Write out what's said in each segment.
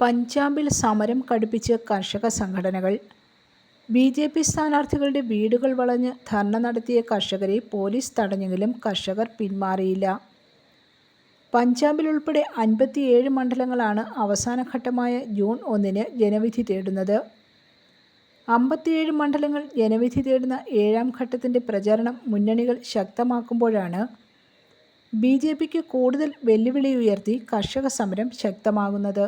പഞ്ചാബിൽ സമരം കടുപ്പിച്ച് കർഷക സംഘടനകൾ. ബി ജെ പി സ്ഥാനാർത്ഥികളുടെ വീടുകൾ വളഞ്ഞ് ധർണ നടത്തിയ കർഷകരെ പോലീസ് തടഞ്ഞെങ്കിലും കർഷകർ പിന്മാറിയില്ല. പഞ്ചാബിൽ ഉൾപ്പെടെ അൻപത്തിയേഴ് മണ്ഡലങ്ങളാണ് അവസാനഘട്ടമായ ജൂൺ ഒന്നിന് ജനവിധി തേടുന്നത്. അമ്പത്തിയേഴ് മണ്ഡലങ്ങൾ ജനവിധി തേടുന്ന ഏഴാം ഘട്ടത്തിന്റെ പ്രചാരണം മുന്നണികൾ ശക്തമാക്കുമ്പോഴാണ് ബി ജെ പിക്ക് കൂടുതൽ വെല്ലുവിളി ഉയർത്തി കർഷക സമരം ശക്തമാകുന്നത്.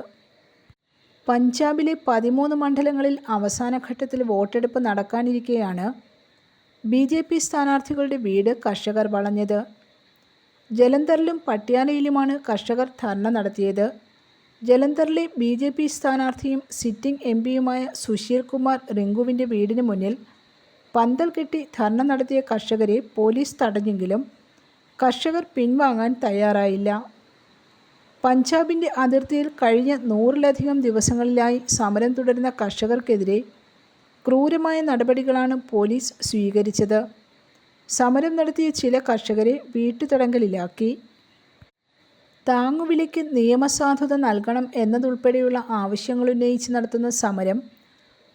പഞ്ചാബിലെ പതിമൂന്ന് മണ്ഡലങ്ങളിൽ അവസാന ഘട്ടത്തിൽ വോട്ടെടുപ്പ് നടക്കാനിരിക്കെയാണ് ബി ജെ പി സ്ഥാനാർത്ഥികളുടെ വീട് കർഷകർ വളഞ്ഞത്. ജലന്ധറിലും പട്യാലയിലുമാണ് കർഷകർ ധർണ നടത്തിയത്. ജലന്ധറിലെ ബി ജെ പി സ്ഥാനാർത്ഥിയും സിറ്റിംഗ് എം പിയുമായ സുശീൽ കുമാർ റിങ്കുവിന്റെ വീടിന് മുന്നിൽ പന്തൽ കെട്ടി ധർണ നടത്തിയ കർഷകരെ പോലീസ് തടഞ്ഞെങ്കിലും കർഷകർ പിൻവാങ്ങാൻ തയ്യാറായില്ല. പഞ്ചാബിന്റെ അതിർത്തിയിൽ കഴിഞ്ഞ നൂറിലധികം ദിവസങ്ങളിലായി സമരം തുടരുന്ന കർഷകർക്കെതിരെ ക്രൂരമായ നടപടികളാണ് പോലീസ് സ്വീകരിച്ചത്. സമരം നടത്തിയ ചില കർഷകരെ വീട്ടുതടങ്കലിലാക്കി. താങ്ങുവിലയ്ക്ക് നിയമസാധുത നൽകണം എന്നതുൾപ്പെടെയുള്ള ആവശ്യങ്ങളുന്നയിച്ച് നടത്തുന്ന സമരം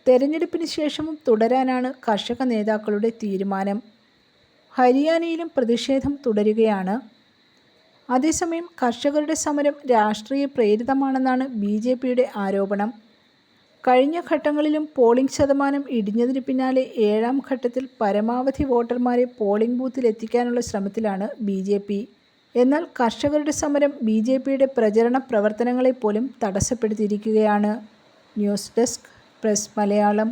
തെരഞ്ഞെടുപ്പിന് ശേഷവും തുടരാനാണ് കർഷക നേതാക്കളുടെ തീരുമാനം. ഹരിയാനയിലും പ്രതിഷേധം തുടരുകയാണ്. അതേസമയം കർഷകരുടെ സമരം രാഷ്ട്രീയ പ്രേരിതമാണെന്നാണ് ബി ജെ പിയുടെ ആരോപണം. കഴിഞ്ഞ ഘട്ടങ്ങളിലും പോളിംഗ് ശതമാനം ഇടിഞ്ഞതിന് പിന്നാലെ ഏഴാം ഘട്ടത്തിൽ പരമാവധി വോട്ടർമാരെ പോളിംഗ് ബൂത്തിൽ എത്തിക്കാനുള്ള ശ്രമത്തിലാണ് ബി ജെ പി. എന്നാൽ കർഷകരുടെ സമരം ബി ജെ പിയുടെ പ്രചരണ പ്രവർത്തനങ്ങളെപ്പോലും തടസ്സപ്പെടുത്തിയിരിക്കുകയാണ്. News desk press Malayalam.